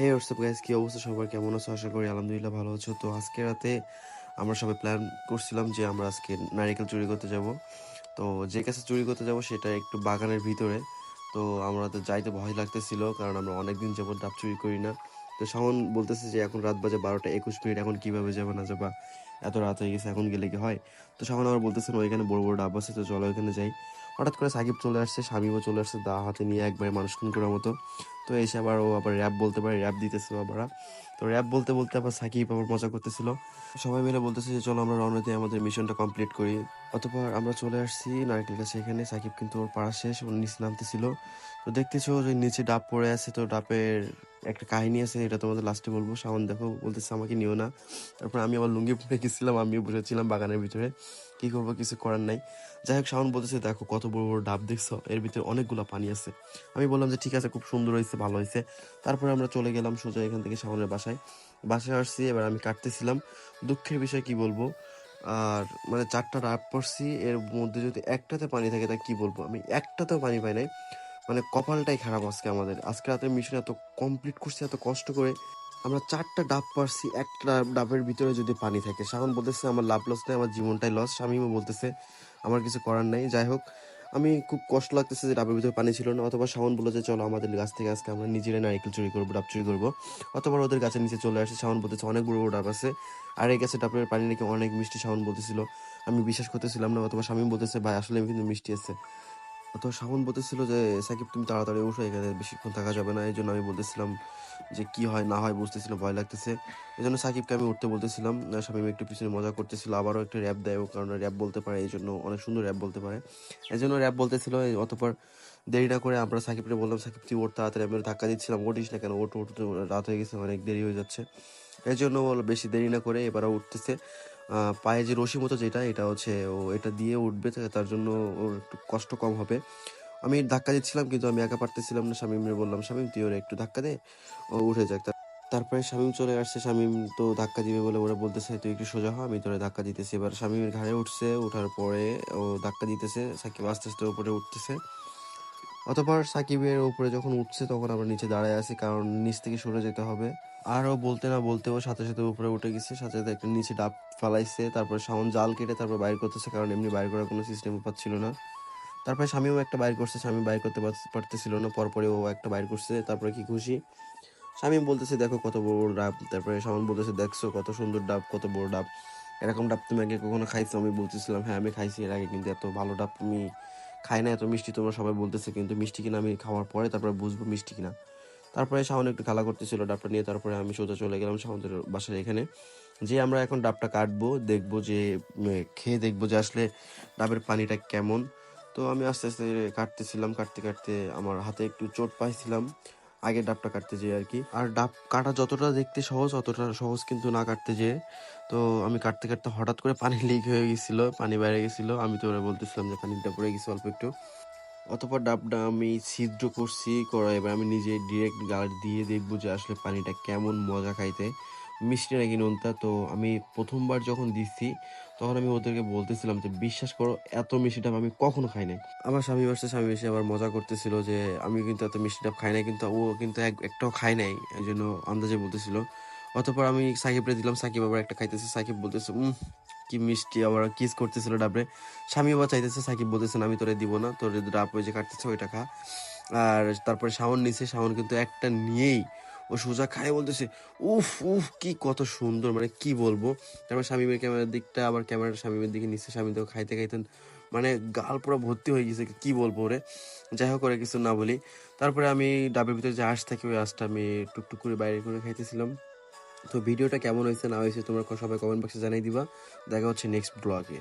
হে WhatsApp guys কি অবস্থা? সবার কেমন আছো? আশা করি আলহামদুলিল্লাহ ভালো আছো। তো আজকে রাতে আমরা সবাই প্ল্যান করছিলাম যে আমরা আজকে নারিকেল চুরি করতে যাব। তো যে কাছে চুরি করতে যাব, সেটা একটু বাগানের ভিতরে। তো আমরা তো যাইতে ভয় লাগতেছিল, কারণ আমরা অনেকদিন যাবত ডাব চুরি করি না। তো শাওন বলতেছে যে এখন রাত বাজে বারোটা একুশ মিনিট, এখন কীভাবে যাবে না যাবা? এত রাত হয়ে গেছে, এখন গেলে কি হয়? তো শাওন আবার বলতেছেন ওইখানে বড় বড় ডাব আছে, তো চলো ওইখানে যাই। হঠাৎ করে সাকিব চলে আসছে স্বামীও চলে আসছে দা হাতে নিয়ে একবারে মানুষ খুন করার মতো। তো এসে আবার ও আবার র্যাপ বলতে পারে র্যাপ দিতেছে আবার। তো র্যাপ বলতে বলতে আবার সাকিব আবার মজা করতেছিল। সবাই মিলে বলতেছে যে, চলো আমরা রওনা দিয়ে আমাদের মিশনটা কমপ্লিট করি। অতপর আমরা চলে আসছি নারকেল গাছে। এখানে সাকিব কিন্তু ওর পাড়া শেষ ওর নিচে নামতেছিল। তো দেখতেছো যে নিচে ডাব পড়ে আছে, তো ডাবের একটা কাহিনী আছে, এটা তোমাদের লাস্টে বলব। সামন দেখো, বলতেছে আমাকে নিও না। তারপর আমি আবার লুঙ্গি পরে গেছিলাম, আমিও বসেছিলাম বাগানের ভিতরে। কি করব, কিছু করার নাই। যাই হোক, শাওন বলতেছে, দেখো, কত বড় বড় ডাব দেখছ, এর ভিতরে অনেকগুলো পানি আছে। আমি বললাম যে, ঠিক আছে, খুব সুন্দর হয়েছে, ভালো হয়েছে। তারপরে আমরা চলে গেলাম সোজা এখান থেকে শাওনের বাসায়। বাসায় আসছি, এবার আমি কাটতেছিলাম। দুঃখের বিষয় কি বলব, আর মানে চারটা ডাব পড়ছি এর মধ্যে যদি একটাতে পানি থাকে, তা কি বলব? আমি একটাতেও পানি পাই নাই। মানে কপালটাই খারাপ আজকে আমাদের। আজকে রাতের মিশন এত কমপ্লিট করছি, এত কষ্ট করে। আমরা চারটা ডাব পারছি, একটা ডাবের ভিতরে যদি পানি থাকে। শাওন বলতেছে, আমার লাভ লস নেই, আমার জীবনটাই লস স্বামীও বলতেছে, আমার কিছু করার নাই। যাই হোক, আমি খুব কষ্ট লাগতেছে যে ডাবের ভিতরে পানি ছিল না। অথবা শাওন বলল যে, চলো আমাদের গাছ থেকে আজকে আমরা নিজেরাই নারিকেল চুরি করব, ডাব চুরি করব। অথবা ওদের গাছের নিচে চলে আসে, শাওন বলতেছে, অনেক বড় বড় ডাব আছে। আর এই গাছে ডাবের পানি নাকি অনেক মিষ্টি, শাওন বলতেছিল। আমি বিশ্বাস করতেছিলাম না, অথবা স্বামী বলতেছে, ভাই, আসলে কিন্তু মিষ্টি আছে। তো শাওন বলতেছিল যে, সাকিব তুমি তাড়াতাড়ি উঠো এখানে বেশিক্ষণ থাকা যাবে না। এই জন্য আমি বলতেছিলাম যে, কি হয় না হয় বুঝতেছিল, ভয় লাগতেছে। এই জন্য সাকিবকে আমি উঠতে বলতেছিলাম। শামিম একটু পিছনে মজা করতেছিল, আবারও একটা র্যাপ দেয় কারণ র্যাপ বলতে পারে এই জন্য অনেক সুন্দর র্যাপ বলতে পারে। এই জন্য র্যাপ বলতেছিল অতপর দেরি না করে আমরা সাকিবকে বললাম, সাকিব, তুই ওর তাড়াতাড়ি, আমি ধাক্কা দিচ্ছিলাম ওটিস না কেন? ওট ওট রাত হয়ে গেছে, অনেক দেরি হয়ে যাচ্ছে। এই জন্য বেশি দেরি না করে এবারও উঠতেছে। পায়ে যে রশি মতো যেটা, এটা হচ্ছে ও এটা দিয়ে উঠবে তার জন্য ওর একটু কষ্ট কম হবে। আমি ধাক্কা দিচ্ছিলাম, কিন্তু আমি একা পারতেছিলাম না শামিমের বললাম, শামিম, তুই ওরা একটু ধাক্কা দে। ও উঠে যাক তারপরে শামিম চলে আসছে, শামিম তো ধাক্কা দিবে বলে ওরা বলতেছে, তুই একটু সোজা হ, আমি তোরে ধাক্কা দিতেছি। এবার শামিমের ঘাড়ে উঠছে ওঠার পরে ও ধাক্কা দিতেছে, সাকিব আস্তে আস্তে উপরে উঠতেছে। অতপর সাকিবের উপরে যখন উঠছে তখন আমরা নিচে দাঁড়ায় আছি, কারণ নিচ থেকে সরে যেতে হবে। আরও বলতে না বলতেও সাথে সাথে উপরে উঠে গেছে, সাথে সাথে একটা নিচে ডাব ফালাইছে, তারপরে সাউন জাল কেটে তারপর বাইর করতেছে, কারণ এমনি বাইর করার কোনো সিস্টেম পাচ্ছিল না। তারপরে স্বামীও একটা বাইর করছে, স্বামী বাইর করতে পার- পারতেছিল না পরপরে ও একটা বাইর করছে, তারপরে কি খুশি? স্বামী বলতেছে, দেখো কত বড় ডাব। তারপরে সামন বলতেছে, দেখছ কত সুন্দর ডাব, কত বড় ডাব। এরকম ডাব তুমি আগে কখনো খাইছো? আমি বলতেছিলাম হ্যাঁ আমি খাইছি এর আগে, কিন্তু এত ভালো ডাব তুমি খাই না, এত মিষ্টি তোমরা সবাই বলতেছে কিন্তু মিষ্টি কিনা আমি খাওয়ার পরে তারপরে বুঝব মিষ্টি কিনা। তারপরে শাওন একটু খেলা করতেছিল ডাবটা নিয়ে, তারপরে আমি সোজা চলে গেলাম শাওনদের বাসার এখানে। যে আমরা এখন ডাবটা কাটবো, দেখব যে খেয়ে দেখব যে আসলে ডাবের পানিটা কেমন। তো আমি আস্তে আস্তে কাটতেছিলাম, কাটতে কাটতে আমার হাতে একটু চোট পাইছিলাম। আগে ডাবটা কাটতে যেয়ে আর কি। আর ডাব কাটা যতটা দেখতে সহজ, অতটা সহজ কিন্তু না কাটতে যেয়ে। তো আমি কাটতে কাটতে হঠাৎ করে পানি লিক হয়ে গেছিল, পানি বাইরে গেছিল। আমি তো ওরা বলতেছিলাম যে পানিটা পড়ে গেছে অল্প একটু। অতপর ডাবটা আমি ছিদ্র করছি করা এবার আমি নিজে ডিরেক্ট গাড় দিয়ে দেখব যে আসলে পানিটা কেমন মজা খাইতে। মিষ্টি নাকি নোনতা? তো আমি প্রথমবার যখন দিচ্ছি, তখন আমি ওদেরকে বলতেছিলাম যে, বিশ্বাস করো, এত মিষ্টি ডাব আমি কখনো খাই নাই। আমার স্বামী বাসতে স্বামী এসে আবার মজা করতেছিল যে, আমি কিন্তু এত মিষ্টি ডাব খাই নাই, কিন্তু ও কিন্তু এক, একটাও খাই নাই। এই জন্য আন্দাজে বলতেছিল। অতপর আমি সাকিবরে দিলাম, সাকিব আবার একটা খাইতেছে। সাকিব বলতেছে, উম, কি মিষ্টি আবার কিস করতেছিল ডাবরে। স্বামী আবার চাইতেছে, সাকিব বলতেছেন আমি তোরে দিব না, তোর ডাব ওই যে কাটতেছে, ওইটা খা। আর তারপরে শাওন নিছে, শাওন কিন্তু একটা নিয়েই ও সোজা খায় বলতেছে, উফ উফ, কি কত সুন্দর মানে কি বলব? তারপর স্বামীমের ক্যামেরার দিকটা, আবার ক্যামেরাটা স্বামীমের দিকে নিচ্ছে স্বামী তো খাইতে খাইতেন মানে গাল পুরো ভর্তি হয়ে গেছে, কি বলব ওরে? যাই হোক, ওরে কিছু না বলি। তারপরে আমি ডাবের ভিতরে যে আঁশ থাকে, ওই আঁশটা আমি টুকটুক করে বাইরে করে খাইতেছিলাম। তো ভিডিওটা কেমন হয়েছে, না হয়েছে, তোমরা সবাই কমেন্ট বক্সে জানিয়ে দিবা। দেখা হচ্ছে নেক্সট ব্লগে